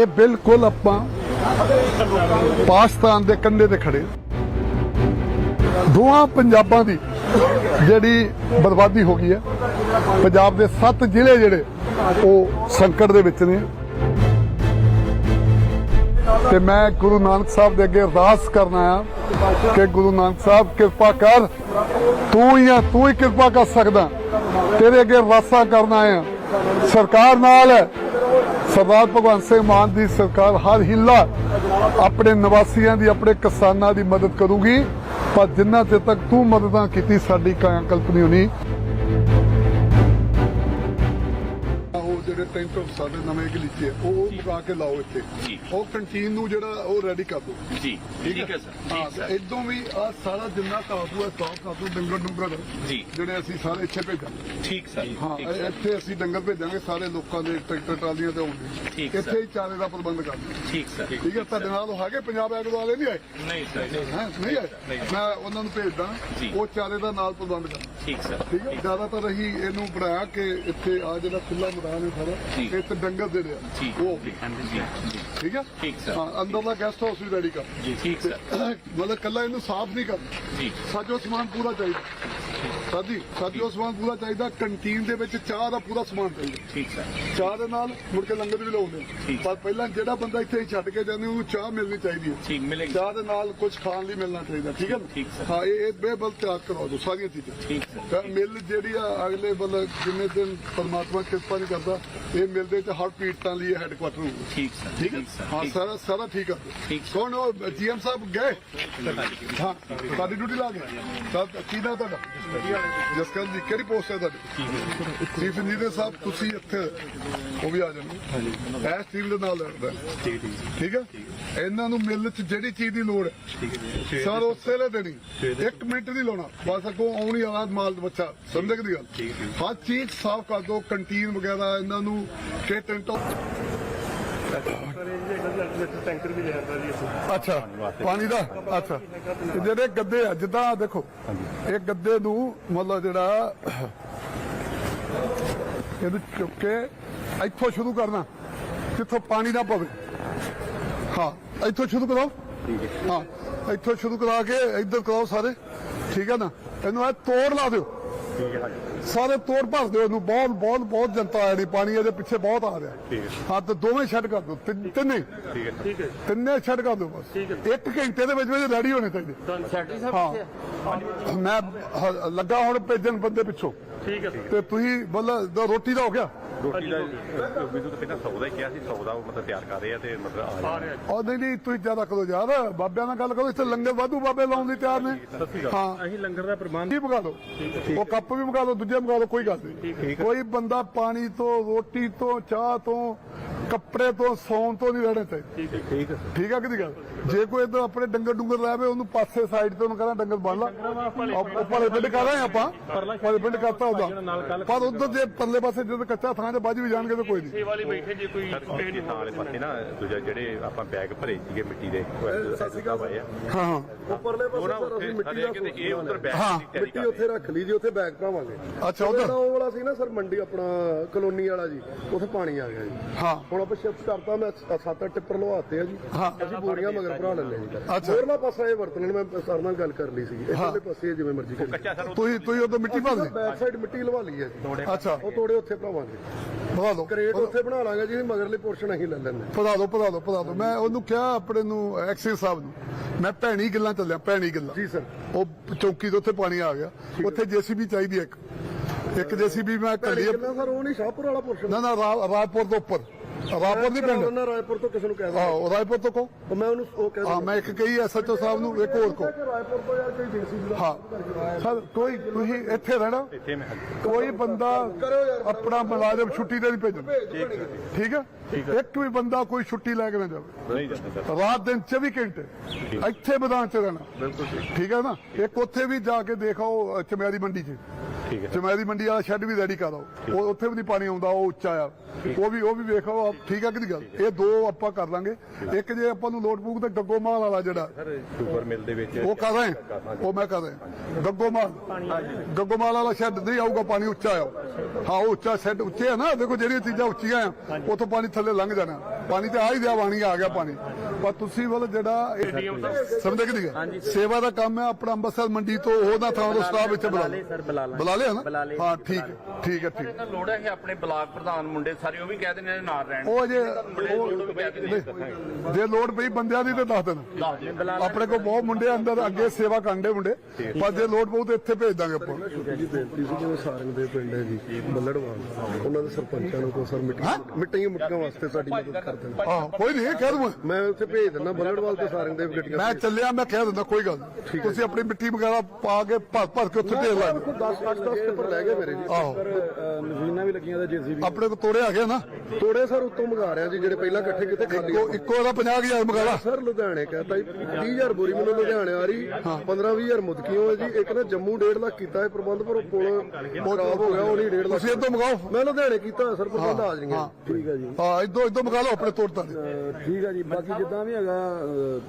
ਇਹ ਬਿਲਕੁਲ ਆਪਾਂ ਪਾਕਿਸਤਾਨ ਦੇ ਕੰਢੇ ਤੇ ਖੜੇ। ਦੋਹਾਂ ਪੰਜਾਬਾਂ ਦੀ ਜਿਹੜੀ ਬਰਬਾਦੀ ਹੋ ਗਈ ਹੈ, ਪੰਜਾਬ ਦੇ 7 ਜ਼ਿਲ੍ਹੇ ਜਿਹੜੇ ਉਹ ਸੰਕਟ ਦੇ ਵਿੱਚ ਨੇ। ਤੇ ਮੈਂ ਗੁਰੂ ਨਾਨਕ ਸਾਹਿਬ ਦੇ ਅੱਗੇ ਅਰਦਾਸ ਕਰਨਾ ਆ ਕਿ ਗੁਰੂ ਨਾਨਕ ਸਾਹਿਬ ਕਿਰਪਾ ਕਰ, ਤੂੰ ਹੀ ਆ, ਤੂੰ ਹੀ ਕਿਰਪਾ ਕਰ ਸਕਦਾ। ਤੇਰੇ ਅੱਗੇ ਅਰਦਾਸਾਂ ਕਰਨਾ ਆ। ਸਰਕਾਰ ਨਾਲ ਸਰਦਾਰ ਭਗਵੰਤ ਸਿੰਘ ਮਾਨ ਦੀ ਸਰਕਾਰ ਹਰ ਹਿੱਲਾ ਆਪਣੇ ਨਿਵਾਸੀਆਂ ਦੀ, ਆਪਣੇ ਕਿਸਾਨਾਂ ਦੀ ਮਦਦ ਕਰੂਗੀ। ਪਰ ਜਿੰਨਾ ਚਿਰ ਤੱਕ ਤੂੰ ਮਦਦਾਂ ਕੀਤੀ, ਸਾਡੀ ਕਾਇਆ ਕਲਪਨੀ ਹੋਣੀ। ਜਿਹੜੇ ਟੈਂਟ ਸਾਡੇ ਨਵੇਂ ਗਲੀਚੇ ਉਹ ਮੁਕਾ ਕੇ ਲਾਓ ਇੱਥੇ। ਜੀ। ਉਹ ਕੰਟੀਨ ਨੂੰ ਜਿਹੜਾ ਉਹ ਰੈਡੀ ਕਰ ਦਿਓ। ਜੀ। ਠੀਕ ਹੈ? ਸਰ। ਹਾਂ ਠੀਕ ਸਰ। ਇਦੋਂ ਵੀ ਆ ਸਾਰਾ ਜਿੰਨਾ ਕਾਬੂ ਹੈ ਸਾਫ਼ ਕਾਬੂ ਡੰਗਰ ਡੰਗਰ ਜੀ। ਜਿਹੜੇ ਅਸੀਂ ਸਾਰੇ ਇੱਥੇ ਭੇਜਾਂਗੇ। ਠੀਕ ਸਰ ਹਾਂ ਠੀਕ ਇਹ- ਸਰ। ਇੱਥੇ ਅਸੀਂ ਡੰਗਰ ਭੇਜਾਂਗੇ ਸਾਰੇ ਲੋਕਾਂ ਦੇ ਟਰੈਕਟਰ ਟਰਾਲੀਆਂ ਤੇ ਆਉਣਗੇ। ਠੀਕ, ਇੱਥੇ ਸਰ। ਹੀ ਚਾਰੇ ਦਾ ਪ੍ਰਬੰਧ ਕਰਦੇ ਠੀਕ ਸਰ। ਠੀਕ ਹੈ? ਤੁਹਾਡੇ ਨਾਲ ਉਹ ਹੈਗੇ ਪੰਜਾਬ ਐਗਰੋ ਵਾਲੇ ਨਹੀਂ ਆਏ? ਨਹੀਂ ਸਰ ਹੈਂ? ਨਹੀਂ ਆਏ? ਮੈਂ ਉਹਨਾਂ ਨੂੰ ਭੇਜਦਾ ਜੀ। ਉਹ ਚਾਰੇ ਦਾ ਨਾਲ ਪ੍ਰਬੰਧ ਕਰਨਾ ਠੀਕ ਸਰ। ਠੀਕ ਹੈ? ਜ਼ਿਆਦਾਤਰ ਅਸੀਂ ਇਹਨੂੰ ਬਣਾਇਆ ਕਿ ਇੱਥੇ ਆ ਜਿਹੜਾ ਖੁੱਲਾ ਮੈਦਾਨ ਹੈ ਸਾਰਾ ਜੀ। ਇੱਥੇ ਡੰਗਰ ਦੇ ਰਿਹਾ। ਜੀ ਉਹ। ਜੀ ਜੀ। ਠੀਕ ਹੈ? ਠੀਕ। ਹਾਂ ਦਾ ਗੈਸਟ ਹਾਊਸ ਵੀ ਰੈਡੀ ਕਰ। ਜੀ ਠੀਕ ਸਰ ਮਤਲਬ ਕੱਲਾ ਇਹਨੂੰ ਸਾਫ਼ ਨਹੀਂ ਕਰਨਾ। ਜੀ। ਸਾਜੋ ਸਮਾਨ ਪੂਰਾ ਚਾਹੀਦਾ। ਸਾਡੀ ਸਾਜੋ ਸਮਾਨ ਪੂਰਾ ਚਾਹੀਦਾ ਕੰਟੀਨ ਦੇ ਵਿੱਚ ਚਾਹ ਦਾ ਪੂਰਾ ਸਮਾਨ ਚਾਹੀਦਾ। ਠੀਕ ਸਰ। ਚਾਹ ਦੇ ਨਾਲ ਮੁੜ ਕੇ ਲੰਗਰ ਵੀ ਲਾਉਂਦੇ। ਠੀਕ। ਪਰ ਪਹਿਲਾਂ ਜਿਹੜਾ ਬੰਦਾ ਇੱਥੇ ਛੱਡ ਕੇ ਜਾਂਦੇ ਉਹਨੂੰ ਚਾਹ ਮਿਲਣੀ ਚਾਹੀਦੀ ਹੈ। ਠੀਕ ਮਿਲੇਗੀ। ਚਾਹ ਦੇ ਨਾਲ ਕੁਝ ਖਾਣ ਲਈ ਮਿਲਣਾ ਚਾਹੀਦਾ ਠੀਕ ਹੈ ਨਾ? ਠੀਕ, ਸਰ। ਹਾਂ ਇਹ ਇਹ ਬੇਬਲ ਤਿਆਰ ਕਰਵਾ ਦਿਓ ਸਾਰੀਆਂ ਚੀਜ਼ਾਂ। ਠੀਕ ਸਰ। ਤਾਂ ਮਿਲ ਜਿਹੜੀ ਆ ਅਗਲੇ ਬਲ ਜਿੰਨੇ ਦਿਨ ਪਰਮਾਤਮਾ ਕਿਰਪਾ ਨਹੀਂ ਕਰਦਾ ਇਹ ਮਿਲ ਦੇ ਚ ਹਰ ਪੀੜਤਾਂ ਲਈ ਹੈੱਡਕੁਆਟਰ ਹੋਊਗਾ। ਠੀਕ ਸਰ ਠੀਕ ਹੈ? ਸਰ ਹਾਂ ਸਾਰਾ ਸਾਰਾ ਠੀਕ ਆ। ਠੀਕ। ਕੌਣ ਉਹ ਜੀਐਮ ਸਾਹਿਬ ਗਏ? ਹਾਂ ਸਾਡੀ ਡਿਊਟੀ ਲਾ ਗਏ ਤਾਂ ਕੀ ਨਾ ਤੁਹਾਡਾ? ਜਸਕਰਨ ਜੀ, ਕਿਹੜੀ ਪੋਸਟ ਹੈ ਤੁਹਾਡੀ? ਚੀਫ ਇੰਜੀਨੀਅਰ ਸਾਹਿਬ, ਤੁਸੀਂ ਇੱਥੇ, ਉਹ ਵੀ ਆ ਜਾਣਗੇ। ਐਸ ਟੀਮ ਦੇ ਨਾਲ ਲੜਦਾ ਠੀਕ ਹੈ? ਇਹਨਾਂ ਨੂੰ ਮਿਲ ਚ ਜਿਹੜੀ ਚੀਜ਼ ਦੀ ਲੋੜ ਹੈ, ਸਰ, ਉਸੇ ਵੇਲੇ ਦੇਣੀ ਇੱਕ ਮਿੰਟ ਨਹੀਂ ਲਾਉਣਾ। ਬਸ ਅੱਗੋਂ ਆਉਣੀ ਵਾਲਾ ਮਾਲ ਬੱਚਾ। ਸਮਝੇ ਕਿ ਦੀ ਗੱਲ? ਹਰ ਚੀਜ਼ ਸਾਫ਼ ਕਰ ਦਿਓ ਕੰਟੀਨ ਵਗੈਰਾ, ਇਹਨਾਂ ਨੂੰ ਕਿ ਟੈਂਟੋ ਟੈਂਕਰ ਵੀ ਲੈ ਜੀ ਅਸੀਂ ਅੱਛਾ, ਪਾਣੀ ਦਾ? ਅੱਛਾ। ਤੇ ਜਿਹੜੇ ਗੱਦੇ ਆ, ਜਿੱਦਾਂ ਆਹ ਦੇਖੋ, ਇਹ ਗੱਦੇ ਨੂੰ ਮਤਲਬ ਜਿਹੜਾ ਇਹਨੂੰ ਚੁੱਕ ਕੇ ਇੱਥੋਂ ਸ਼ੁਰੂ ਕਰਨਾ, ਜਿੱਥੋਂ ਪਾਣੀ ਨਾ ਪਵੇ। ਹਾਂ, ਇੱਥੋਂ ਸ਼ੁਰੂ ਕਰਾਓ। ਠੀਕ ਹੈ ਹਾਂ ਇੱਥੋਂ ਸ਼ੁਰੂ ਕਰਾ ਕੇ ਇੱਧਰ ਕਰਾਓ ਸਾਰੇ। ਠੀਕ ਹੈ ਨਾ? ਇਹਨੂੰ ਇਹ ਤੋੜ ਲਾ ਦਿਓ। ਸਾਰੇ ਤੋੜ ਭਰ ਦਿਓ ਇਹਨੂੰ। ਬਹੁਤ ਬਹੁਤ ਬਹੁਤ ਜਨਤਾ ਆ ਰਹੀ ਪਾਣੀ ਇਹਦੇ ਪਿੱਛੇ ਬਹੁਤ ਆ ਰਿਹਾ। ਹਾਂ। ਤੇ ਦੋਵੇਂ ਛੱਡ ਕਰ ਦਿਓ। ਤਿੰਨ- ਤਿੰਨੇ। ਠੀਕ ਹੈ। ਤਿੰਨੇ ਛੱਡ ਕਰ ਦਿਓ ਬਸ। ਇੱਕ ਘੰਟੇ ਦੇ ਵਿੱਚ ਵਿੱਚ ਰੈਡੀ ਹੋਣੇ ਚਾਹੀਦੇ। ਹਾਂ। ਮੈਂ ਲੱਗਾ ਹੁਣ ਭੇਜਣ ਬੰਦੇ ਪਿੱਛੋਂ। ਠੀਕ ਹੈ ਤੇ ਤੁਸੀਂ ਬੋਲ ਰੋਟੀ ਦਾ ਹੋ ਗਿਆ? ਰੋਟੀ ਦਾ ਮੈਨੂੰ ਤਾਂ ਪਹਿਲਾਂ 100 ਦਾ ਹੀ ਕਿਹਾ ਸੀ 100 ਦਾ ਉਹ ਮਤਲਬ ਤਿਆਰ ਕਰ ਰਹੇ ਆ ਤੇ ਮਤਲਬ ਆ ਆ। ਜਾਣਾ ਰਿਹਾ ਉਹ ਨਹੀਂ ਨਹੀਂ ਤੁਸੀਂ ਜ਼ਿਆਦਾ ਕਰੋ ਯਾਰ ਬਾਬਿਆਂ ਨਾਲ ਗੱਲ ਕਰੋ ਇੱਥੇ ਲੰਗਰ ਵਾਧੂ ਬਾਬੇ ਲਾਉਣ ਲਈ ਤਿਆਰ ਨੇ। ਹਾਂ। ਅਸੀਂ ਲੰਗਰ ਦਾ ਪ੍ਰਬੰਧ ਕੀ ਮੰਗਾ ਲਓ? ਉਹ ਕੱਪ ਵੀ ਮੰਗਾ ਲਓ ਦੂਜੇ ਮੰਗਾ ਲਓ ਕੋਈ ਗੱਲ ਨਹੀਂ। ਕੋਈ ਬੰਦਾ ਪਾਣੀ ਤੋਂ ਰੋਟੀ ਤੋਂ ਚਾਹ ਤੋਂ ਕੱਪੜੇ ਤੋਂ ਸੌਣ ਤੋਂ ਨਹੀਂ ਰਹਿਣਾ ਚਾਹੀਦਾ। ਠੀਕ ਹੈ ਠੀਕ ਠੀਕ ਹੈ ਕਿਹਦੀ ਗੱਲ? ਜੇ ਕੋਈ ਇਧਰ ਆਪਣੇ ਡੰਗਰ ਡੁੰਗਰ ਲਾਵੇ ਉਹਨੂੰ ਪਾਸੇ ਸਾਈਡ ਤੋਂ ਕਹਿੰਦਾ ਡੰਗਰ ਬੰਨ ਲਾ। ਉਹ ਪਰਲੇ ਪਿੰਡ ਕਰ ਰਹੇ ਆਪਾਂ। ਪਰਲੇ ਪਿੰਡ ਕਰਤਾ ਉਹਦਾ। ਪਰ ਉਧਰ ਜੇ ਪਰਲੇ ਪਾਸੇ ਜਦੋਂ ਕੱਚਾ ਥਾਂ 'ਚ ਵੱਜ ਵੀ ਜਾਣਗੇ ਤਾਂ ਕੋਈ ਨਹੀਂ। ਸੇਵਾ ਲਈ ਬੈਠੇ ਜੇ ਕੋਈ ਕਿਸੇ ਥਾਂ ਵਾਲੇ ਪਾਸੇ ਨਾ ਦੂਜਾ ਜਿਹੜੇ ਆਪਾਂ ਬੈਗ ਭਰੇ ਸੀਗੇ ਮਿੱਟੀ ਦੇ ਹਾਂ ਹਾਂ। ਉੱਪਰਲੇ ਪਾਸੇ ਸਰ ਅਸੀਂ ਮਿੱਟੀ ਦਾ ਕਿਤੇ ਇਹ ਉਧਰ ਬੈਗ ਹਾਂ, ਦੀ ਮਿੱਟੀ ਉੱਥੇ ਰੱਖ ਲਈ ਜੀ ਉੱਥੇ ਬੈਗ ਭਰਾਵਾਂਗੇ। ਅੱਛਾ ਉਧਰ? ਉਹ ਵਾਲਾ ਸੀ ਨਾ ਸਰ ਮੰਡੀ ਆਪਣਾ ਕਲੋਨੀ ਵਾਲਾ ਜੀ ਉੱਥੇ ਪਾਣੀ ਆ ਗਿਆ ਜੀ। ਹਾਂ। ਹੁਣ ਆਪਾਂ ਸ਼ਿਫਟ ਕਰਤਾ ਮੈਂ ਸੱਤ ਅੱਠ ਟਿੱਪਰ ਲਵਾਤੇ ਆ ਜੀ। ਹਾਂ। ਅਸੀਂ ਬੋਰੀਆਂ ਮਗਰ ਭਰਾ ਲੈਣੇ ਜੀ। ਅੱਛਾ। ਹੋਰਲਾ ਪਾਸਾ ਇਹ ਵਰਤਣ ਨੂੰ ਮੈਂ ਸਰ ਨਾਲ ਗੱਲ ਕਰ ਲਈ ਸੀ ਇਧਰਲੇ ਪਾਸੇ ਜਿਵੇਂ ਮਰਜ਼ੀ ਕਰੀ ਕੱਚਾ ਸਰ ਤੁਸੀਂ ਤੁਸੀਂ ਉਧਰ ਮਿੱਟੀ ਭਰ ਲਈ ਬੈਕ ਸਾਈਡ ਮਿੱਟੀ ਲਵਾ ਲਈ ਹੈ ਜੀ। ਅੱਛਾ। ਉਹ ਤੋੜੇ ਉੱਥੇ ਭਰਾਵਾਂਗੇ। ਭਰਾ ਲਓ ਕਰੇਟ ਉੱਥੇ ਬਣਾ ਲਾਂਗੇ ਜੀ ਮਗਰਲੇ ਪੋਰਸ਼ਨ ਅਸੀਂ ਲੈ ਲੈਣੇ ਭਰਾ ਲਓ ਭਰਾ ਲਓ ਭਰਾ ਲਓ ਮੈਂ ਉਹਨੂੰ ਕਿਹਾ ਆਪਣੇ ਨੂੰ ਐਕਸਿਸ ਸਾਹਿਬ ਨੂੰ ਮੈਂ ਭੈਣੀ ਗੱਲਾਂ ਚੱਲਿਆ ਭੈਣੀ ਗੱਲਾਂ। ਜੀ ਸਰ। ਉਹ ਚੌਕੀ ਤੋਂ ਉੱਥੇ ਪਾਣੀ ਆ ਗਿਆ। ਉੱਥੇ ਜੀਸੀਬੀ ਚਾਹੀਦੀ ਹੈ ਇੱਕ। ਇੱਕ ਜੀਸੀਬੀ ਮੈਂ ਕੱਲੀ ਕਿੰਨਾ ਸਰ ਉਹ ਨਹੀਂ ਸ਼ਾਹਪੁਰ ਵਾਲਾ ਪੋਰਸ਼ਨ ਨਾ ਨਾ ਰਾ- ਰਾਏਪੁਰ ਦੇ ਉੱਪਰ। ਰਾਏਪੁਰ ਨਹੀਂ ਪਿੰਡ? ਉਹਨਾਂ ਰਾਏਪੁਰ ਤੋਂ ਕਿਸੇ ਨੂੰ ਕਹਿ ਦਿੰਦਾ ਆਹੋ ਰਾਏਪੁਰ ਤੋਂ ਕੋ ਮੈਂ ਉਹਨੂੰ ਉਹ ਕਹਿ ਹਾਂ ਮੈਂ ਇੱਕ ਕਹੀ ਐਸਐਚਓ ਸਾਹਿਬ ਨੂੰ ਇੱਕ ਹੋਰ ਕੋ ਰਾਏਪੁਰ ਤੋਂ ਯਾਰ ਕੋਈ ਜੀਸੀ ਦਾ ਹਾਂ। ਸਰ ਕੋਈ ਤੁਸੀਂ ਇੱਥੇ ਰਹਿਣਾ। ਇੱਥੇ ਮੈਂ ਕੋਈ ਬੰਦਾ ਆਪਣਾ ਮੁਲਾਜ਼ਮ ਛੁੱਟੀ ਤੇ ਨਹੀਂ ਭੇਜਣਾ। ਠੀਕ ਹੈ? ਇੱਕ ਵੀ ਬੰਦਾ ਕੋਈ ਛੁੱਟੀ ਲੈ ਕੇ ਨਾ ਜਾਵੇ। ਨਹੀਂ ਜਾਂਦਾ ਸਰ। ਰਾਤ ਦਿਨ 24 ਘੰਟੇ ਇੱਥੇ ਮੈਦਾਨ ਚ ਰਹਿਣਾ। ਬਿਲਕੁਲ ਠੀਕ। ਠੀਕ ਹੈ ਨਾ? ਇੱਕ ਉੱਥੇ ਵੀ ਜਾ ਕੇ ਦੇਖੋ ਚਮਿਆਰੀ ਮੰਡੀ 'ਚ। ਠੀਕ ਹੈ। ਚਮਿਆਰੀ ਮੰਡੀ ਵਾਲਾ ਸ਼ੈੱਡ ਵੀ ਰੈਡੀ ਕਰਾਓ ਉਹ ਉੱਥੇ ਵੀ ਨਹੀਂ ਪਾਣੀ ਆਉਂਦਾ ਉਹ ਉੱਚਾ ਆ। ਉਹ ਵੀ ਉਹ ਵੀ ਵੇਖੋ ਆਪ ਠੀਕ ਹੈ ਕਿ ਗੱਲ? ਇਹ ਦੋ ਆਪਾਂ ਕਰ ਲਾਂਗੇ। ਇੱਕ ਜੇ ਆਪਾਂ ਨੂੰ ਲੋਡ ਪਊ ਤਾਂ ਗੱਗੋ ਮਾਲ ਵਾਲਾ ਜਿਹੜਾ ਸਰ ਸ਼ੂਗਰ ਮਿਲ ਦੇ ਵਿੱਚ ਉਹ ਕਰ ਰਹੇ ਉਹ ਮੈਂ ਕਰ ਰਿਹਾ। ਗੱਗੋ ਮਾਲ। ਗੱਗੋ ਮਾਲ ਵਾਲਾ ਸ਼ੈੱਡ ਨਹੀਂ ਆਊਗਾ ਪਾਣੀ ਉੱਚਾ ਆ। ਹਾਂ ਉਹ ਉੱਚਾ ਸ਼ੈੱਡ ਉੱਚੇ ਆ ਨਾ। ਦੇਖੋ ਜਿਹੜੀਆਂ ਚੀਜ਼ਾਂ ਉੱਚੀਆਂ ਆ ਉੱਥੋਂ ਪਾਣੀ ਥੱਲੇ ਲੰਘ ਜਾਣਾ। ਪਾਣੀ ਤੇ ਆ ਹੀ ਦਿਆ ਵਾਣੀ ਆ ਗਿਆ ਪਾਣੀ। ਪਰ ਤੁਸੀਂ ਵੱਲ ਜਿਹੜਾ ਸਮਝਦੇ ਕਿ ਨਹੀਂ ਸੇਵਾ ਦਾ ਕੰਮ ਹੈ ਆਪਣਾ ਅੰਮ੍ਰਿਤਸਰ ਮੰਡੀ ਤੋਂ ਉਹਨਾਂ ਥਾਂ ਤੋਂ ਸਟਾਫ ਇੱਥੇ ਬੁਲਾ ਲਏ ਸਰ ਬੁਲਾ ਲਾਂ ਬੁਲਾ ਲਿਆ ਨਾ। ਹਾਂ ਠੀਕ ਹੈ, ਠੀਕ ਹੈ ਠੀਕ ਇਹਨਾਂ ਲੋੜ ਹੈ ਕਿ ਆਪਣੇ ਬਲਾਕ ਪ੍ਰਧਾਨ ਮੁੰਡੇ ਸਾਰੇ ਉਹ ਵੀ ਕਹਿ ਦਿੰਦੇ ਨੇ ਨਾਲ ਰਹਿਣ। ਉਹ ਨੇ ਉਹ- ਜੇ ਲੋੜ ਪਈ ਬੰਦਿਆਂ ਦੀ ਤੇ ਦੱਸ ਦੇਣਾ। ਆਪਣੇ ਕੋਲ ਬਹੁਤ ਮੁੰਡੇ ਅੰਦਰ ਅੱਗੇ ਸੇਵਾ ਕਰਦੇ ਮੁੰਡੇ ਪਰ ਜੇ ਲੋੜ ਪਊ ਤੇ ਇੱਥੇ ਭੇਜ ਦਾਂਗੇ ਆਪਾਂ। ਜੀ ਬੇਨਤੀ ਸੀ ਜਿਵੇਂ ਸਾਰੰਗ ਦੇ ਪਿੰਡ ਹੈ ਜੀ ਬੱਲੜਵਾਲ ਉਹਨਾਂ ਦੇ ਸਰਪੰਚਾਂ ਨੂੰ ਕੋ ਸਰ ਮਿੱਟੀ ਮਿੱਟੀਆਂ ਮੁੱਟੀਆਂ ਵਾਸਤੇ ਸਾਡੀ ਮਦਦ ਕਰ ਦੇਣ। ਆਹ ਕੋਈ ਨਹੀਂ ਕਹਿ ਦੂੰਗਾ। ਮੈਂ ਉੱਥੇ ਭੇਜ ਦਿੰਦਾ ਬੱਲੜਵਾਲ ਤੇ ਸਾਰੰਗ ਦੇ ਗੱਡੀਆਂ ਮੈਂ ਚੱਲਿਆ ਮੈਂ ਕਹਿ ਦਿੰਦਾ ਕੋਈ ਗੱਲ ਨਹੀਂ ਤੁਸੀਂ ਆਪਣੀ ਮਿੱਟੀ ਵਗੈਰਾ ਪਾ ਕੇ ਭਰ ਭਰ ਕੇ ਉੱਥੇ ਢੇਰ ਲਾ ਦਿਓ 10 8 10 ਪੇਪਰ ਲੈ ਗਏ ਮੇਰੇ ਜੀ। ਆਹੋ। ਮਸ਼ੀਨਾਂ ਵੀ ਲੱਗੀਆਂ ਦਾ ਜੀਸੀਬੀ ਆਪਣੇ ਕੋ ਤੋੜੇ ਆ ਗਏ ਨਾ। ਤੋੜੇ ਸਰ ਉੱਤੋਂ ਮੰਗਾ ਰਿਆ ਜੀ ਜਿਹੜੇ ਪਹਿਲਾਂ ਇਕੱਠੇ ਕਿਤੇ ਖਾਲੀ ਇੱਕੋ ਇੱਕੋ ਦਾ 50000 ਮਗਾਲਾ ਸਰ ਲੁਧਿਆਣੇ ਕਹਤਾ ਜੀ 30000 ਬੋਰੀ ਮੈਨੂੰ ਲੁਧਿਆਣੇ ਆ ਰਹੀ 15 20000 ਮੁਦਕੀਓ ਹੈ ਜੀ। ਇੱਕ ਨਾ ਜੰਮੂ 1.5 ਲੱਖ ਕੀਤਾ ਹੈ ਪ੍ਰਬੰਧ ਪਰ ਉਹ ਪੁਲ ਖਰਾਬ ਹੋ ਗਿਆ ਉਹ ਨਹੀਂ 1.5 ਲੱਖ ਤੁਸੀਂ ਇਦੋਂ ਮਗਾਓ। ਮੈਂ ਲੁਧਿਆਣੇ ਕੀਤਾ ਹੋਇਆ ਸਰ ਪ੍ਰਬੰਧ ਆ ਜਾਣਗੇ ਠੀਕ ਹੈ ਜੀ। ਹਾਂ ਇਦੋਂ ਇਦੋਂ ਮਗਾ ਲਓ ਆਪਣੇ ਤੋੜ ਤਾਂ ਠੀਕ ਹੈ ਜੀ ਬਾਕੀ ਜਿੱਦਾਂ ਵੀ ਹੈਗਾ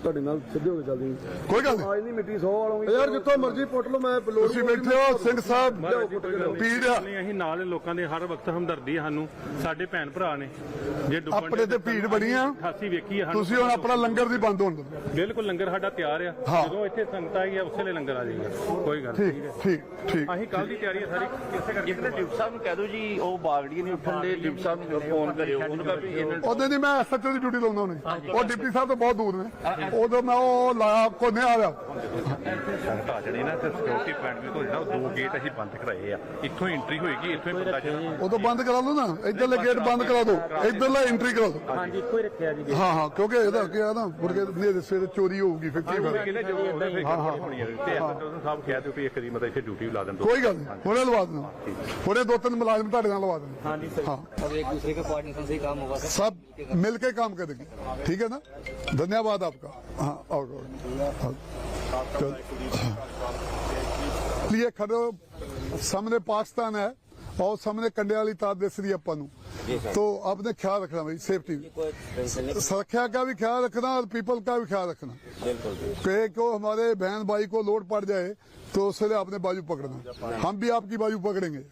ਤੁਹਾਡੇ ਨਾਲ ਸਿੱਧੇ ਹੋ ਕੇ ਚੱਲਦੇ ਕੋਈ ਗੱਲ ਨਹੀਂ। ਮਿੱਟੀ 100 ਵਾਲੋਂ ਯਾਰ ਜਿੱਥੋਂ ਮਰਜ਼ੀ ਪੁੱਟ ਲਓ ਮੈਂ ਲੋੜ ਤੁਸੀਂ ਬੈਠੇ ਹੋ ਸਿੰਘ ਸਾਹਿਬ। ਪੀੜ ਆ। ਨਹੀਂ ਅਸੀਂ ਨਾਲ ਲੋਕਾਂ ਦੇ ਹਰ ਵਕਤ ਹਮਦਰਦੀ ਹੈ ਸਾਨੂੰ। ਸਾਡੇ ਭੈਣ ਭਰਾ ਨੇ। ਜੇ ਡੁੱਬਣ ਆਪਣੇ ਤੇ ਭੀੜ ਬਣੀ ਆ। ਖਾਸੀ ਵੇਖੀ ਆ ਤੁਸੀਂ ਹੁਣ ਆਪਣਾ ਲੰਗਰ ਦੀ ਬੰਦ ਹੋਣ ਦਿਓ। ਬਿਲਕੁਲ ਲੰਗਰ ਸਾਡਾ ਤਿਆਰ ਆ। ਜਦੋਂ ਇੱਥੇ ਸੰਗਤ ਆਈ ਆ ਉਸੇ ਵੇਲੇ ਲੰਗਰ ਆ ਜਾਏਗਾ। ਕੋਈ ਗੱਲ ਨਹੀਂ। ਠੀਕ ਠੀਕ। ਠੀਕ ਅਸੀਂ ਕੱਲ ਦੀ ਤਿਆਰੀ ਹੈ ਸਾਰੀ। ਇਸੇ ਕਰਕੇ ਜਿੱਥੇ ਡਿਪਟੀ ਸਾਹਿਬ ਨੂੰ ਕਹਿ ਦਿਓ ਜੀ ਉਹ ਬਾਗੜੀ ਨਹੀਂ ਉੱਠਣ ਦੇ। ਡਿਪਟੀ ਸਾਹਿਬ ਨੂੰ ਫੋਨ ਕਰਿਓ ਉਹਨੂੰ ਕਹੋ ਵੀ ਇਹਨਾਂ ਉਹਦੇ ਨਹੀਂ ਮੈਂ ਐਸਐਚਓ ਦੀ ਡਿਊਟੀ ਲਾਉਂਦਾ ਉਹਨੇ ਉਹ ਡਿਪਟੀ ਸਾਹਿਬ ਤੋਂ ਬਹੁਤ ਦੂਰ ਨੇ ਉਦੋਂ ਮੈਂ ਉਹ ਲਾਇਆ ਕੋ ਨਹੀਂ ਆ ਰਿਹਾ ਸੰਗਤ ਆ ਜਣੀ ਨਾ ਤੇ ਸਿਕਿਉਰਿਟੀ ਪੁਆਇੰਟ ਵੀ ਤੋਂ ਜਿਹੜਾ ਉਹ ਦੋ ਗੇਟ ਅਸੀਂ ਬੰਦ ਕਰਾਏ ਆ ਇੱਥੋਂ ਐਂਟਰੀ ਹੋਏਗੀ ਇੱਥੋਂ ਹੀ ਬੰਦਾ ਜਾਣਾ ਉਦੋਂ ਬੰਦ ਕਰਾ ਲਓ ਨਾ ਇੱਧਰਲੇ ਗੇਟ ਬੰਦ ਕਰਾ ਦਿਓ ਇੱਧਰਲਾ ਐਂਟਰੀ ਕਰਾ ਦਿਓ ਹਾਂਜੀ ਇੱਕੋ ਹੀ ਰੱਖਿਆ ਜੀ ਹਾਂ ਹਾਂ ਕਿਉਂਕਿ ਇਹਦਾ ਕੀ ਆ ਨਾ ਮੁਰਗੇ ਨੇਰੇ ਸਵੇਰੇ ਚੋਰੀ ਹੋਊਗੀ ਫਿਰ ਕੀ ਫਾਇਦਾ ਕਿਹਨੇ ਜੋ ਉਹਨੇ ਫਿਰ ਗੜਬੜ ਹੋਣੀ ਹੈ ਤੇ ਐਸਐਚਓ ਸਾਹਿਬ ਕਹਿ ਦਿਓ ਵੀ ਇੱਕ ਦੀ ਮਤਲਬ ਇੱਥੇ ਡਿਊਟੀ ਲਾ ਦੇਣ ਦੋ ਕੋਈ ਗੱਲ ਨਹੀਂ ਹੁਣੇ ਲਵਾ ਦੇਣਾ ਹੁਣੇ ਦੋ ਤਿੰਨ ਮੁਲਾਜ਼ਮ ਤੁਹਾਡੇ ਨਾਲ ਲਵਾ ਦੇਣਾ ਹਾਂਜੀ ਸਰ हाँ अब एक दूसरे के कोऑर्डिनेशन से ही काम होगा सर सब मिल के काम करेंगे ठीक है ना धन्यवाद आपका हाँ और और- हाँ, चल। लिए खड़े हो, सामने पाकिस्तान है और सामने कंडे वाली तार दिस रही है अपन नू। तो आपने ख्याल रखना भाई सेफ्टी कोई टेंशन नहीं सुरक्षा का भी ख्याल रखना और पीपल का भी ख्याल रखना बिल्कुल कहे को हमारे बहन भाई को लोड पड़ जाए तो उससे आपने बाजू पकड़ना हम भी आपकी बाजू पकड़ेंगे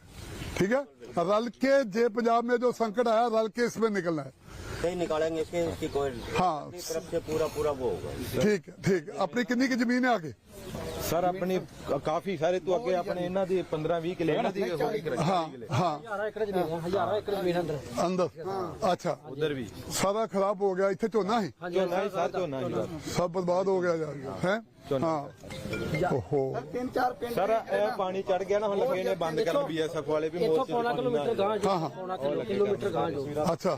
ठीक है रल के जे पंजाब में जो संकट आया रल के इसमें निकलना है कहीं निकालेंगे इसके इसकी कोई हाँ अपनी तरफ से पूरा पूरा वो होगा ठीक है ठीक है अपनी कितनी की जमीन है आगे ਸਰ ਆਪਣੀ ਕਾਫੀ ਸਾਰੇ ਤੋਂ ਅੱਗੇ ਆਪਣੇ ਇਹਨਾਂ ਦੀ 15 20 ਕਿਲੇ ਇਹਨਾਂ ਦੀ हाँ हाँ अंदर अच्छा ਉਧਰ ਵੀ सारा खराब हो गया इतने झोना ही ਝੋਨਾ ਹੀ ਸਰ ਝੋਨਾ ਹੀ सब बर्बाद हो गया यार है हाँ ओहो ਸਰ ਇਹ ਪਾਣੀ ਚੜ ਗਿਆ ਨਾ ਹੁਣ ਲੱਗੇ ਨੇ ਬੰਦ ਕਰਨ ਬੀਐਸਐਫ ਵਾਲੇ ਵੀ ਮੋਰਚੇ ਪੌਣਾ ਕਿਲੋਮੀਟਰ ਗਾਂ हाँ हाँ ਕਿਲੋਮੀਟਰ ਗਾਂ ਜੋ अच्छा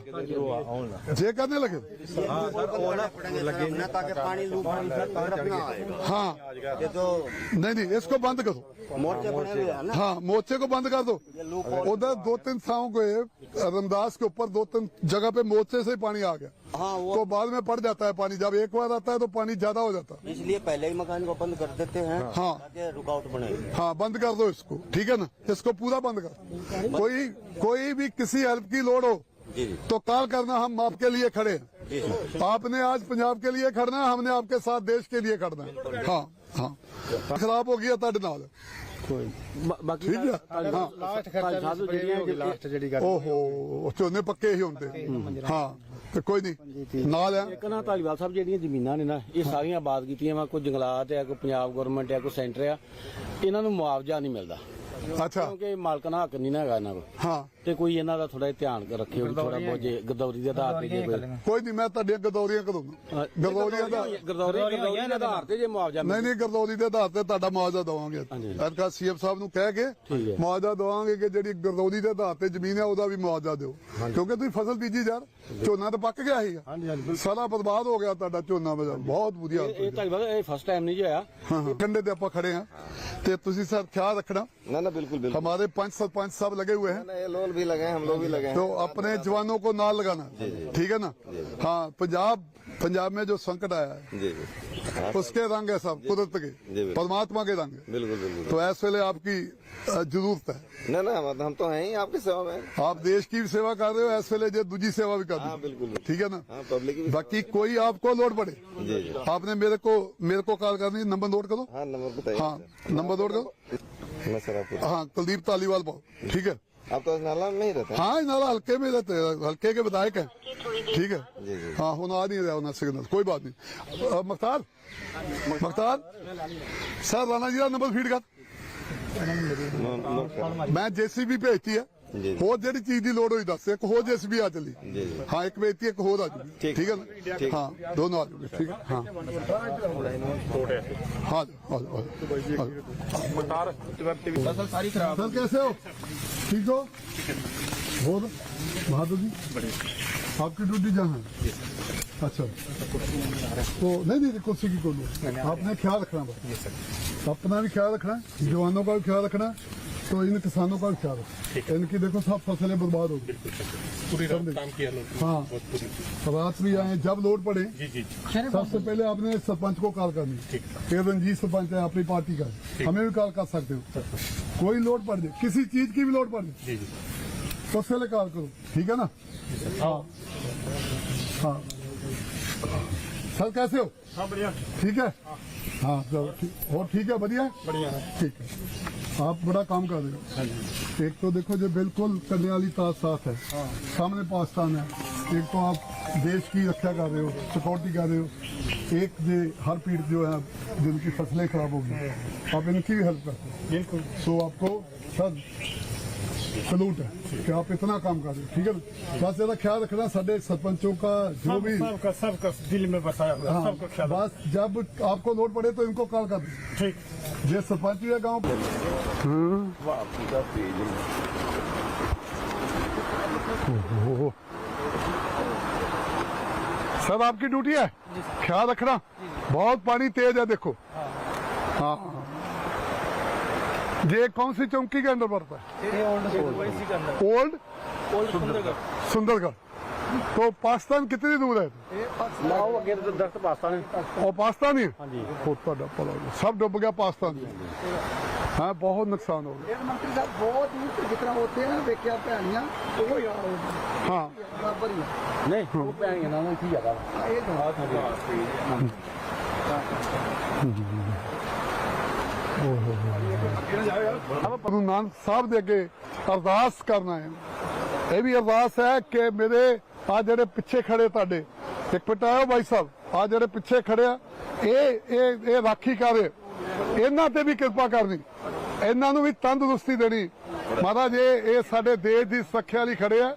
जे करने लगे ਹਾਂ ਸਰ ਉਹ ਨਾ ਲੱਗੇ ਨੇ ताकि पानी लू पानी सर तरफ ना आए हाँ ये तो नहीं नहीं इसको बंद करो मोर्चे बने हुए हैं ना हाँ मोर्चे को बंद कर दो उधर दो तीन साओं को रमदास के ऊपर दो तीन जगह पे मोर्चे से ही पानी आ गया हाँ वो तो बाद में पड़ जाता है पानी। जब एक बार आता है तो पानी ज़्यादा हो जाता है। इसलिए पहले ही मकान को बंद कर देते हैं हाँ।, हाँ। रुकावट बनेगी हाँ बंद कर दो इसको ठीक है ना? इसको पूरा बंद कर कोई कोई भी किसी हेल्प की लोड हो तो कॉल करना हम आपके लिए खड़े हैं। तो आपने आज पंजाब के लिए खड़ना है हमने आपके साथ देश के लिए खड़ना है। हाँ हाँ। खराब हो गया तड़ ਨਾਲ ਬਾਕੀ ਠੀਕ ਹੈ। ਹਾਂ ਲਾਸਟ ਖਰਚਾ ਜਿਹੜੀਆਂ ਲਾਸਟ ਜਿਹੜੀ ਓਹੋ ਝੋਨੇ ਪੱਕੇ ਹੀ ਹੁੰਦੇ। ਹਾਂ ਤੇ ਕੋਈ ਨਹੀਂ ਨਾਲ ਆ। ਇੱਕ ਨਾ ਧਾਲੀਵਾਲ ਸਾਹਿਬ ਜਿਹੜੀਆਂ ਜ਼ਮੀਨਾਂ ਨੇ ਨਾ ਇਹ ਸਾਰੀਆਂ ਆਬਾਦ ਕੀਤੀਆਂ ਵਾ ਕੋਈ ਜੰਗਲਾਤ ਹੈ ਕੋਈ ਪੰਜਾਬ ਗਵਰਨਮੈਂਟ ਹੈ ਕੋਈ ਸੈਂਟਰ ਆ ਇਹਨਾਂ ਨੂੰ ਮੁਆਵਜ਼ਾ ਨਹੀਂ ਮਿਲਦਾ। ਅੱਛਾ। ਕਿਉਂਕਿ ਮਾਲਕਨਾ ਹੱਕ ਨਹੀਂ ਨਾ ਹੈਗਾ ਇਹਨਾਂ ਕੋਲ। ਹਾਂ। ਤੇ ਕੋਈ ਇਹਨਾਂ ਦਾ ਥੋੜਾ ਧਿਆਨ ਰੱਖਿਓ ਵੀ ਥੋੜਾ ਬਹੁਤ ਜੇ ਗਦੌਰੀ ਦੇ ਆਧਾਰ ਤੇ ਜੇ ਕੋਈ ਕੋਈ ਨਹੀਂ ਮੈਂ ਤੁਹਾਡੀਆਂ ਗਦੌਰੀਆਂ ਕਦੋਂ ਗਦੌਰੀਆਂ ਦਾ ਗਰਦੌਰੀ ਗਰਦੌਰੀ ਆਧਾਰ ਤੇ ਜੇ ਮੁਆਵਜ਼ਾ ਨਹੀਂ ਨਹੀਂ ਗਰਦੌਰੀ ਦੇ ਆਧਾਰ ਤੇ ਤੁਹਾਡਾ ਮੁਆਵਜ਼ਾ ਦਵਾਂਗੇ। ਅਰਕਾ ਸੀਐਮ ਸਾਹਿਬ ਨੂੰ ਕਹਿ ਕੇ ਮੁਆਵਜ਼ਾ ਦਵਾਂਗੇ ਕਿ ਜਿਹੜੀ ਗਰਦੌਰੀ ਦੇ ਆਧਾਰ ਤੇ ਜ਼ਮੀਨ ਹੈ ਉਹਦਾ ਵੀ ਮੁਆਵਜ਼ਾ ਦਿਓ। ਕਿਉਂਕਿ ਤੁਸੀਂ ਫਸਲ ਬੀਜੀ ਯਾਰ ਝੋਨਾ ਤਾਂ ਪੱਕ ਗਿਆ ਸੀ ਸਾਰਾ ਬਰਬਾਦ ਹੋ ਗਿਆ ਤੁਹਾਡਾ ਝੋਨਾ ਬਹੁਤ ਵਧੀਆ ਇਹ ਧੰਨਵਾਦ ਇਹ ਫਸਟ ਟਾਈਮ ਨਹੀਂ ਹੋਇਆ। ਕੰਡੇ ਤੇ ਆਪਾਂ ਖੜੇ ਆ ਤੇ ਤੁਸੀਂ ਸਰ ਖਿਆਲ ਰੱਖਣਾ। ਨਾ ਨਾ ਬਿਲਕੁਲ ਬਿਲਕੁਲ। ਹਮਾਰੇ ਪੰਜ ਸਰਪੰਚ ਸਾਹਿਬ ਲਗੇ ਹੋਏ ਹਨ ये भी लगे हम लोग भी लगे हैं। तो अपने जवानों को ना लगाना। ठीक है ना? हाँ पंजाब पंजाब में जो संकट आया है जी उसके रंग है सब कुदरत के। परमात्मा के रंग है। बिल्कुल बिल्कुल। तो ऐसे वेले आपकी ज़रूरत है। ना ना मतलब हम तो हैं ही आपकी सेवा में। आप देश की भी सेवा कर रहे हो ऐसे वेले जो दूसरी सेवा भी कर हाँ रहे हो। बिल्कुल बिल्कुल। ठीक है ना? हाँ पब्लिक बाकी कोई आपको लोड पड़े आपने मेरे को मेरे को कॉल करनी नंबर नोट करो। हाँ नंबर हाँ नंबर नोट करो। हाँ कुलदीप तालीवाल पाओ ठीक है? आप तो नाला में ही रहते हैं हाँ नाला हल्के में रहते हैं हल्के के विधायक है ठीक है जी जी हाँ होना आ नहीं रहा होना सिग्नल कोई बात नहीं Mukhtar Mukhtar sir Rana ji number feed कर मैं जेसीबी भेजती है ਜੀ। ਹੋਰ ਜਿਹੜੀ ਚੀਜ਼ ਦੀ ਲੋੜ ਹੋਈ ਦੱਸ ਇੱਕ ਹੋਰ ਜੀਸੀਬੀ ਆ ਚੱਲੀ ਜੀ, ਜੀ। ਹਾਂ ਇੱਕ ਭੇਜਤੀ ਇੱਕ ਹੋਰ ਆ ਜੂਗੀ ਠੀਕ। ਠੀਕ ਹੈ ਨਾ ਹਾਂ ਦੋਨੋਂ ਆ ਜੂਗੇ ਠੀਕ ਹੈ ਹਾਂ ਹਾਂ सर कैसे हो ठीक हो बहुत बहादुर जी आपकी ड्यूटी जहाँ है अच्छा तो नहीं नहीं कुर्सी की कोई आपने ख्याल रखना बस अपना भी ख्याल रखना है जवानों का भी ख्याल रखना है तो इन किसानों का रखना इनकी देखो सब फ़सलें बर्बाद हो गई। पूरी रात काम किया हाँ। रात भी आए जब लोड पड़े सबसे पहले आपने सरपंच को कॉल करनी। फिर रंजीत सरपंच है अपनी पार्टी का हमें भी कॉल कर सकते हो। कोई लोड पड़ जाए किसी चीज़ की भी लोड पड़ जाए तो लिए कॉल करो। ठीक है ना? हाँ। हाँ। सर कैसे हो? हाँ बढ़िया। ठीक है? हाँ। ठीक और ठीक है बढ़िया बढ़िया ठीक है। आप बड़ा काम कर रहे हो। एक तो देखो जो बिल्कुल करने वाली तार साथ है। सामने पाकिस्तान है। एक तो आप देश की रक्षा कर रहे हो सिक्योरिटी कर रहे हो। एक जो हर पीढ़ जो है जिनकी फ़सलें खराब हो गई। आप इनकी भी हेल्प करते हो। बिल्कुल। तो आपको सर सलूट है कि आप इतना काम कर रहे हो ठीक है बस ज़्यादा ख्याल रखना साढ़े सरपंचों का जो भी सबका सबका दिल में बसाया हाँ बस जब आपको लोड पड़े तो इनको कॉल कर दो। ठीक। जे सरपंच है गाँव ओहो। सर आपकी ड्यूटी है? ख्याल रखना। बहुत पानी तेज है देखो। हाँ ये कौन सी चौकी के अंदर पड़ता है? ओल्ड सुंदरगढ़। तो पाकिस्तान कितनी दूर है ਲਾਓ ਅੱਗੇ ਤੇ ਦਰਖਤ ਪਾਸਤਾ ਨੇ। और पाकिस्तान ही ਹਾਂਜੀ। होता डब्बा सब डूब गया पाकिस्तान हाँ बहुत नुकसान हो गया ਮੰਤਰੀ ਸਾਹਿਬ ਬਹੁਤ ਹੀ ਜਿਸ ਤਰ੍ਹਾਂ ਉੱਥੇ ਵੇਖਿਆ ਭੈਣੀਆਂ ਉਹ ਯਾਰ ਉਹ। हाँ ਬਰਾਬਰ ਨਹੀਂ ਉਹ ਪੈਣੀਆਂ ਨਾਲ ਹੀ ਹੈਗਾ ਵਾ। ਇਹ ਤਾਂ ਗੁਰੂ ਨਾਨਕ ਸਾਹਿਬ ਦੇ ਅੱਗੇ ਅਰਦਾਸ ਕਰਨਾ ਇਹ ਵੀ ਅਰਦਾਸ ਹੈ ਕਿ ਮੇਰੇ ਆ ਜਿਹੜੇ ਪਿੱਛੇ ਖੜੇ ਤੁਹਾਡੇ, ਇੱਕ ਪਟਾਇਓ ਭਾਈ ਸਾਹਿਬ, ਆ ਜਿਹੜੇ ਪਿੱਛੇ ਖੜੇ ਆ, ਇਹ ਇਹ ਇਹ ਰਾਖੀ ਕਰੇ ਇਹਨਾਂ ਤੇ ਵੀ ਕਿਰਪਾ ਕਰਨੀ, ਇਹਨਾਂ ਨੂੰ ਵੀ ਤੰਦਰੁਸਤੀ ਦੇਣੀ। ਮਹਾਰਾਜ, ਇਹ ਇਹ ਸਾਡੇ ਦੇਸ਼ ਦੀ ਸੁਰੱਖਿਆ ਲਈ ਖੜੇ ਆ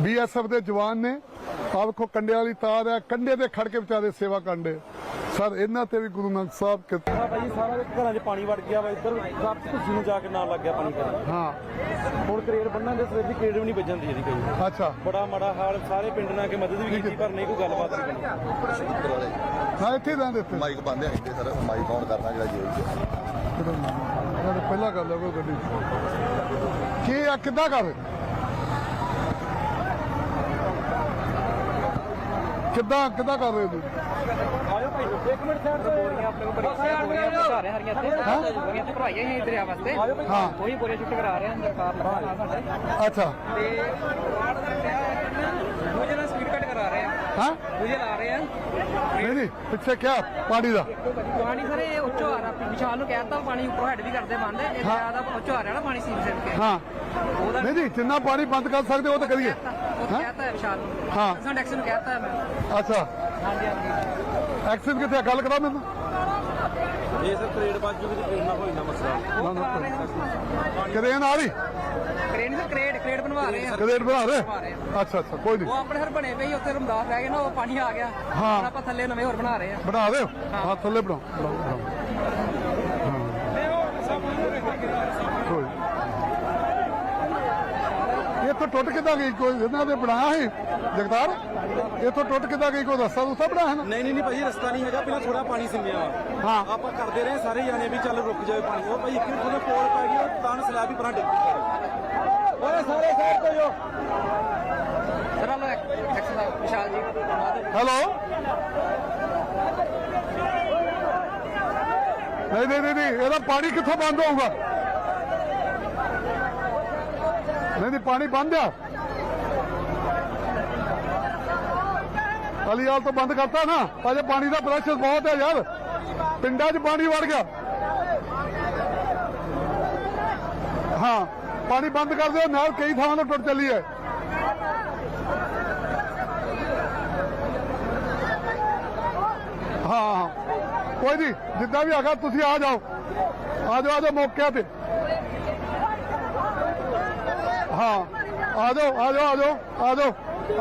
ਬੀਐਸਐਫ ਦੇ ਜਵਾਨ ਨੇ ਆਹ ਵੇਖੋ ਕੰਡੇ ਵਾਲੀ ਤਾਰ ਹੈ ਕੰਡੇ ਤੇ ਖੜ ਕੇ ਵਿਚਾਰੇ ਸੇਵਾ ਕਰਦੇ ਸਰ ਇਹਨਾਂ ਤੇ ਵੀ ਗੁਰੂ ਨਾਨਕ ਸਾਹਿਬ ਕਿਰਪਾ ਭਾਈ ਸਾਰਾ ਦੇ ਘਰਾਂ 'ਚ ਪਾਣੀ ਵੜ ਗਿਆ ਵਾ ਇੱਧਰ ਸਭ ਤੁਸੀਂ ਨੂੰ ਜਾ ਕੇ ਨਾਲ ਲੱਗ ਗਿਆ ਪਾਣੀ ਕਰਨ ਹਾਂ। ਹੁਣ ਕਰੇਡ ਬੰਨਾਂ ਦੇ ਸਵੇਰ ਦੀ ਕਰੇਡ ਵੀ ਨਹੀਂ ਵੱਜਣ ਦੀ ਇਹਦੀ ਕੋਈ। ਅੱਛਾ। ਬੜਾ ਮਾੜਾ ਹਾਲ ਸਾਰੇ ਪਿੰਡ ਨਾਲ ਕੇ ਮਦਦ ਵੀ ਕੀਤੀ ਪਰ ਨਹੀਂ ਕੋਈ ਗੱਲਬਾਤ ਨਹੀਂ ਬਣੀ ਹਾਂ ਇੱਥੇ ਰਹਿੰਦੇ ਇੱਥੇ ਮਾਈਕ ਬੰਦ ਹੈ ਇੱਥੇ ਸਰ ਮਾਈਕ ਆਨ ਕਰਨਾ ਜਿਹੜਾ ਜੇਲ੍ਹ 'ਚ ਪਹਿਲਾਂ ਗੱਲ ਹੈ ਕੋਈ ਗੱਡੀ। ਕੀ ਆ ਕਿੱਦਾਂ ਕਰ ਰਹੇ? ਕਿੱਦਾਂ ਕਿੱਦਾਂ ਕਰ ਰਹੇ ਤੁਸੀਂ ਆਇਓ ਭਾਈ ਇੱਕ ਮਿੰਟ ਸਾਈਡ ਤੇ ਬੋਰੀਆਂ ਆਪਣੇ ਕੋਲ ਬੜੀਆਂ ਬੋਰੀਆਂ ਬਤਾ ਰਹੇ ਹਰੀਆਂ ਕਿੱਦਾਂ ਕਿੱਦਾਂ ਕਰ ਭਰਾਈਆਂ ਹੀ ਹਾਂ। ਕੋਈ ਬੋਰੀਆਂ ਛੁੱਟ ਕਰਾ ਰਹੇ ਅੰਦਰ ਕਾਰ ਲਗਾ ਸਾਡੇ ਅੱਛਾ। ਤੇ ਮੁਝੇ ਨਾਲ ਸਪੀਡ ਕੱਟ ਕਰਾ ਰਹੇ ਆ ਹਾਂ? ਮੁਝੇ ਲਾ ਰਹੇ ਆ ਨਹੀਂ ਨਹੀਂ, ਪਿੱਛੇ ਕਿਆ, ਪਾਣੀ ਦਾ? ਪਾਣੀ ਸਰ ਇਹ ਉੱਚੋ ਆ ਰਿਹਾ ਵਿਸ਼ਾਲ ਨੂੰ ਕਹਿਤਾ ਪਾਣੀ ਉੱਪਰੋਂ ਹੈਡ ਵੀ ਕਰਦੇ ਬੰਦ ਇਹ ਜ਼ਿਆਦਾ ਉੱਚੋ ਆ ਰਿਹਾ ਨਾ ਪਾਣੀ ਸੀਮ ਸਿਰ ਕੇ ਹਾਂ। ਨਹੀਂ ਨਹੀਂ, ਜਿੰਨਾ ਪਾਣੀ ਬੰਦ ਕਰ ਸਕਦੇ ਉਹ ਤਾਂ ਕਰੀਏ। ਉਹ ਹਾਂ? ਕਹਿਤਾ ਹੈ ਵਿਸ਼ਾਲ ਨੂੰ। ਹਾਂ। ਅਸਾਂ ਡੈਕਸ ਨੂੰ ਕਹਿਤਾ ਹੈ ਮੈਂ। ਅੱਛਾ। ਹਾਂਜੀ ਹਾਂਜੀ। ਐਕਸ਼ਨ ਕਿੱਥੇ ਆ? ਗੱਲ ਕਰਾ ਮੈਨੂੰ। ਇਹ ਸਰ ਕਰੇਡ ਬਾਜੂ ਵੀ ਕਰੇਡ ਨਾ ਹੋਈ ਨਾ ਮਸਲਾ। ਉਹ ਕਰਾ ਰਹੇ ਹਾਂ। ਕਰੇਨ ਆ ਰਹੀ ਕ੍ਰੇਨ ਸਰ ਕ੍ਰੇਡ ਕ੍ਰੇਡ ਬਣਵਾ ਰਹੇ ਆ। ਬਣਾ ਰਹੇ? ਅੱਛਾ ਅੱਛਾ ਕੋਈ ਨਹੀਂ। ਉਹ ਆਪਣੇ ਸਰ ਬਣੇ ਪਏ ਸੀ, ਉੱਥੇ ਰਮਦਾਸ ਰਹਿ ਗਏ ਨਾ ਉਹ ਪਾਣੀ ਆ ਗਿਆ। ਹਾਂ। ਹੁਣ ਆਪਾਂ ਥੱਲੇ ਨਵੇਂ ਹੋਰ ਬਣਾ ਰਹੇ ਆ। ਬਣਾ ਰਹੇ ਹੋ। ਹਾਂ ਥੱਲੇ ਬਣਾਓ ਬਣਾਓ, ਬਣਾਓ ਕੋਈ ਇਹ ਤਾਂ ਟੁੱਟ ਕਿੱਦਾਂ ਗਈ? ਕੋਈ ਇਹਨਾਂ ਦੇ ਬਣਾਇਆ ਸੀ? ਜਗਤਾਰ ਤਾਂ ਟੁੱਟ ਕਿੱਦਾਂ ਗਈ? ਕੋਈ ਰਸਤਾ ਰੁਸਤਾ ਬਣਾਇਆ ਹੈ ਨਾ? ਨਹੀਂ ਨਹੀਂ ਨਹੀਂ ਭਾਜੀ ਰਸਤਾ ਨਹੀਂ ਹੈਗਾ। ਪਹਿਲਾਂ ਥੋੜਾ ਪਾਣੀ ਸਿੰਮਿਆ ਵਾ। ਹਾਂ। ਆਪਾਂ ਕਰਦੇ ਰਹੇ ਸਾਰੇ ਜਾਣੇ ਵੀ ਚੱਲ ਰੁਕ ਜਾਵੇ ਪਾਣੀ। ਉਹ ਭਾਈ ਇੱਕ ਮਿੰਟ ਥੋੜਾ ਪੋਲ ਪੈ ਗਈ ਉਹ ਤਾਂ ਸਲਾਬ ਵੀ ਪਰਾਂ ਡਿੱਗ। ਗਈ ਓਏ ਸਾਰੇ ਸਾਈਡ ਤੋਂ ਜੋ ਸਰ ਲੋ ਐਕਸ ਦਾ ਵਿਸ਼ਾਲ ਜੀ। ਬਣਾ ਦਿਓ। ਹੈਲੋ? ਨਹੀਂ ਨਹੀਂ ਨਹੀਂ ਨਹੀਂ, ਇਹਦਾ ਪਾਣੀ ਕਿੱਥੋਂ ਬੰਦ ਹੋਊਗਾ? ਨਹੀਂ ਨਹੀਂ, ਪਾਣੀ ਬੰਦ ਆ। ਅਲੀਆਲ ਤੋਂ ਬੰਦ ਕਰਤਾ ਨਾ। ਅਜੇ ਪਾਣੀ ਦਾ ਪ੍ਰੈਸ਼ਰ ਬਹੁਤ ਹੈ ਯਾਰ। ਪਿੰਡਾਂ 'ਚ ਪਾਣੀ ਵੜ ਗਿਆ। ਹਾਂ, ਪਾਣੀ ਬੰਦ ਕਰ ਦਿਓ, ਨਾਲ ਕਈ ਥਾਵਾਂ ਤੋਂ ਟੁੱਟ ਚੱਲੀ ਹੈ। ਹਾਂ ਹਾਂ। ਕੋਈ ਨਹੀਂ, ਜਿੱਦਾਂ ਵੀ ਹੈਗਾ, ਤੁਸੀਂ ਆ ਜਾਓ। ਆ ਜਾਓ ਆ ਜਾਓ ਮੌਕੇ ਤੇ ਹਾਂ ਆ ਜਾਓ ਆ ਜਾਓ ਆ ਜਾਓ ਆ ਜਾਓ।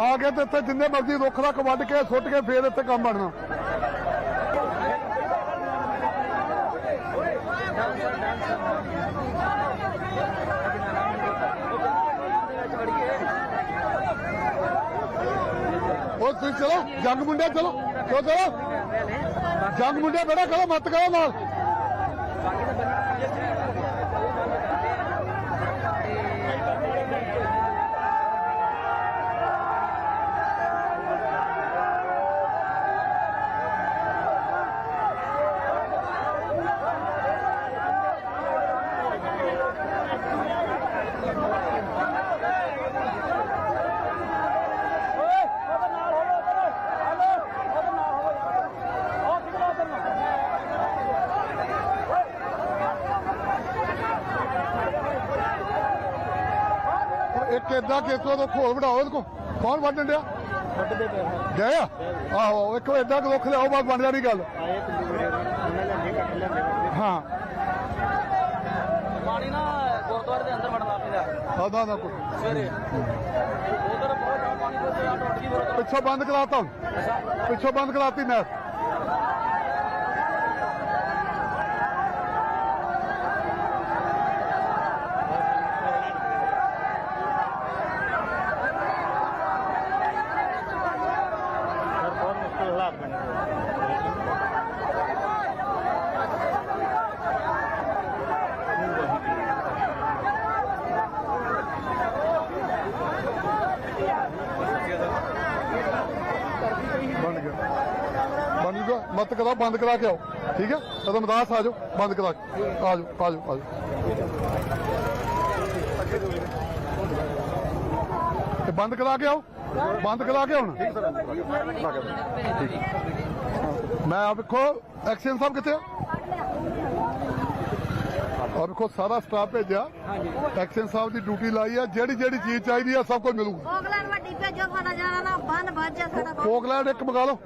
ਆ ਕੇ ਤੇ ਇੱਥੇ ਜਿੰਨੇ ਮਰਜ਼ੀ ਰੁੱਖ ਰੱਖ ਵੱਢ ਕੇ ਸੁੱਟ ਕੇ ਫੇਰ ਇੱਥੇ ਕੰਮ ਬਣਨਾ। ਉਹ ਤੁਸੀਂ ਚਲੋ, ਜੰਗ ਮੁੰਡੇ ਚਲੋ ਚਲੋ ਚਲੋ? ਜੰਗ ਮੁੰਡੇ ਬੜਾ ਕਰੋ, ਮਤ ਕਰੋ ਨਾਲ। ਇੱਕ ਏਦਾਂ ਕੇਸੋ ਤੋਂ ਖੋਲ ਵਡਾਓ ਇਹਦੇ ਕੋ ਕੌਣ ਵੱਢਣ ਡਿਆ? ਵੱਢਦੇ ਗਏ ਆ? ਆਹੋ ਇੱਕ ਕੁ ਦੁੱਖ ਲਿਆਓ ਬਾਅਦ ਬਣ ਜਾਣੀ ਗੱਲ। ਹਾਂ। ਪਾਣੀ ਨਾ ਗੁਰਦੁਆਰੇ ਦੇ ਅੰਦਰ ਵੜਨਾ ਪਿਆ ਹਾਂ ਦਾ ਦਾ ਕੋਈ। ਸਵੇਰੇ। ਉਧਰ ਬਹੁਤ ਪਾਣੀ ਦੇ ਟੁੱਟ ਗਈ ਪਿੱਛੋਂ ਬੰਦ ਕਰਾਤਾ। ਪਿੱਛੋਂ ਬੰਦ ਕਰਾਤੀ ਮੈਂ ਬੰਦ ਕਰ ਬੰਦ ਕਰ ਮਤ ਕਰਾ ਬੰਦ ਕਰਾ ਕੇ ਆਓ। ਠੀਕ ਹੈ? ਕਦਮ ਦਾਸ ਆ ਜਾਓ, ਬੰਦ ਕਰਾ ਕੇ ਆ ਜਾਓ ਆ ਜਾਓ ਆ ਜਾਓ। ਤੇ ਬੰਦ ਕਰਾ ਕੇ ਆਓ। ਬੰਦ ਕਰਾ ਕੇ ਹੁਣ ਮੈਂ ਆ ਵੇਖੋ, ਐਕਸ਼ਨ ਸਾਹਿਬ ਕਿੱਥੇ ਆ? ਔਰ ਵੇਖੋ ਸਾਰਾ ਸਟਾਫ ਭੇਜਿਆ। ਐਕਸ਼ਨ ਸਾਹਿਬ ਦੀ ਡਿਊਟੀ ਲਾਈ ਆ ਜਿਹੜੀ ਜਿਹੜੀ ਚੀਜ਼ ਚਾਹੀਦੀ ਆ ਸਭ ਕੁਝ ਮਿਲੂਗਾ। ਪੋਗਲੈਂਡ ਵੱਡੀ ਭੇਜੋ ਸਾਡਾ ਜਾਣਾ ਨਾ ਬੰਨ ਵੱਜ ਜਾ ਸਾਡਾ ਪੋਕਲੈਂਡ ਇੱਕ ਮੰਗਾ ਲਓ।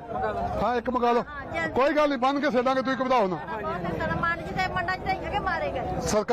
ਹਾਂ ਇੱਕ ਮੰਗਾ ਲਓ। ਕੋਈ ਗੱਲ ਨਹੀਂ ਬੰਨ ਕੇ ਛੱਡਾਂਗੇ ਤੁਸੀਂ ਘਬਰਾਓ ਨਾ। ਤੇ ਮੰਡਾ ਤੇ ਮਾਰੇ ਗਏ। ਸਰਕਾਰ